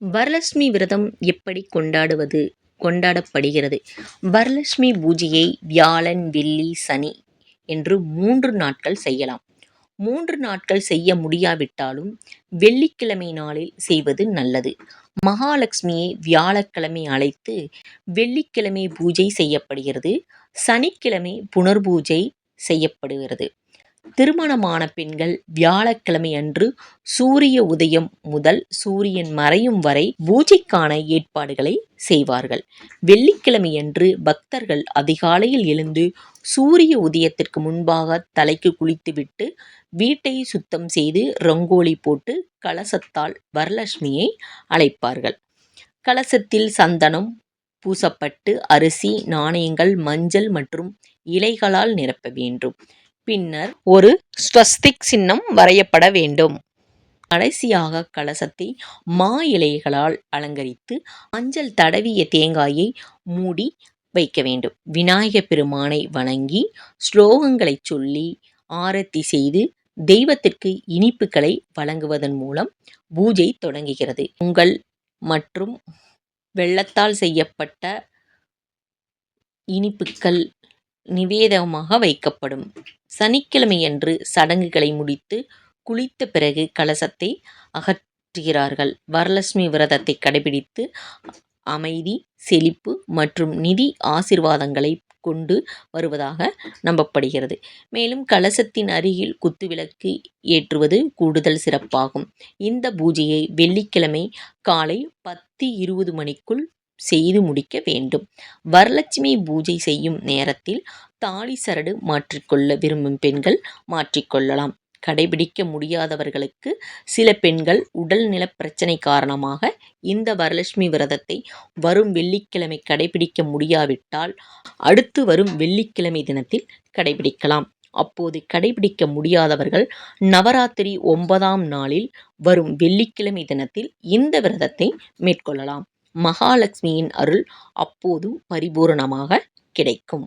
வரலட்சுமி விரதம் எப்படி கொண்டாடுவது? கொண்டாடப்படுகிறது. வரலட்சுமி பூஜையை வியாழன் வெள்ளி சனி என்று மூன்று நாட்கள் செய்யலாம். மூன்று நாட்கள் செய்ய முடியாவிட்டாலும் வெள்ளிக்கிழமை நாளில் செய்வது நல்லது. மகாலட்சுமியை வியாழக்கிழமை அழைத்து வெள்ளிக்கிழமை பூஜை செய்யப்படுகிறது. சனிக்கிழமை புனர்பூஜை செய்யப்படுகிறது. திருமணமான பெண்கள் வியாழக்கிழமை அன்று சூரிய உதயம் முதல் சூரியன் மறையும் வரை பூஜைக்கான ஏற்பாடுகளை செய்வார்கள். வெள்ளிக்கிழமையன்று பக்தர்கள் அதிகாலையில் எழுந்து சூரிய உதயத்திற்கு முன்பாக தலைக்கு குளித்துவிட்டு வீட்டை சுத்தம் செய்து ரங்கோலி போட்டு கலசத்தால் வரலட்சுமியை அழைப்பார்கள். கலசத்தில் சந்தனம் பூசப்பட்டு அரிசி நாணயங்கள் மஞ்சள் மற்றும் இலைகளால் நிரப்ப வேண்டும். பின்னர் ஒரு ஸ்வஸ்திக் சின்னம் வரையப்பட வேண்டும். கடைசியாக கலசத்தை மா இலைகளால் அலங்கரித்து மஞ்சள் தடவிய தேங்காயை மூடி வைக்க வேண்டும். விநாயகப் பெருமானை வணங்கி ஸ்லோகங்களைச் சொல்லி ஆரத்தி செய்து தெய்வத்திற்கு இனிப்புகளை வழங்குவதன் மூலம் பூஜை தொடங்குகிறது. பொங்கல் மற்றும் வெள்ளத்தால் செய்யப்பட்ட இனிப்புக்கள் நிவேதமாக வைக்கப்படும். சனிக்கிழமையன்று சடங்குகளை முடித்து குளித்த பிறகு கலசத்தை அகற்றுகிறார்கள். வரலட்சுமி விரதத்தை கடைபிடித்து அமைதி செழிப்பு மற்றும் நிதி ஆசீர்வாதங்களை கொண்டு வருவதாக நம்பப்படுகிறது. மேலும் கலசத்தின் அருகில் குத்துவிளக்கு ஏற்றுவது கூடுதல் சிறப்பாகும். இந்த பூஜையை வெள்ளிக்கிழமை காலை பத்து இருபது மணிக்குள் செய்து முடிக்க வேண்டும். வரலட்சுமி பூஜை செய்யும் நேரத்தில் தாலி சரடு மாற்றிக்கொள்ள விரும்பும் பெண்கள் மாற்றிக்கொள்ளலாம். கடைபிடிக்க முடியாதவர்களுக்கு சில பெண்கள் உடல்நல பிரச்சனை காரணமாக இந்த வரலட்சுமி விரதத்தை வரும் வெள்ளிக்கிழமை கடைபிடிக்க முடியாவிட்டால் அடுத்து வரும் வெள்ளிக்கிழமை தினத்தில் கடைபிடிக்கலாம். அப்போது கடைபிடிக்க முடியாதவர்கள் நவராத்திரி ஒன்பதாம் நாளில் வரும் வெள்ளிக்கிழமை தினத்தில் இந்த விரதத்தை மேற்கொள்ளலாம். மகாலட்சுமியின் அருள் அப்போதும் பரிபூரணமாக கிடைக்கும்.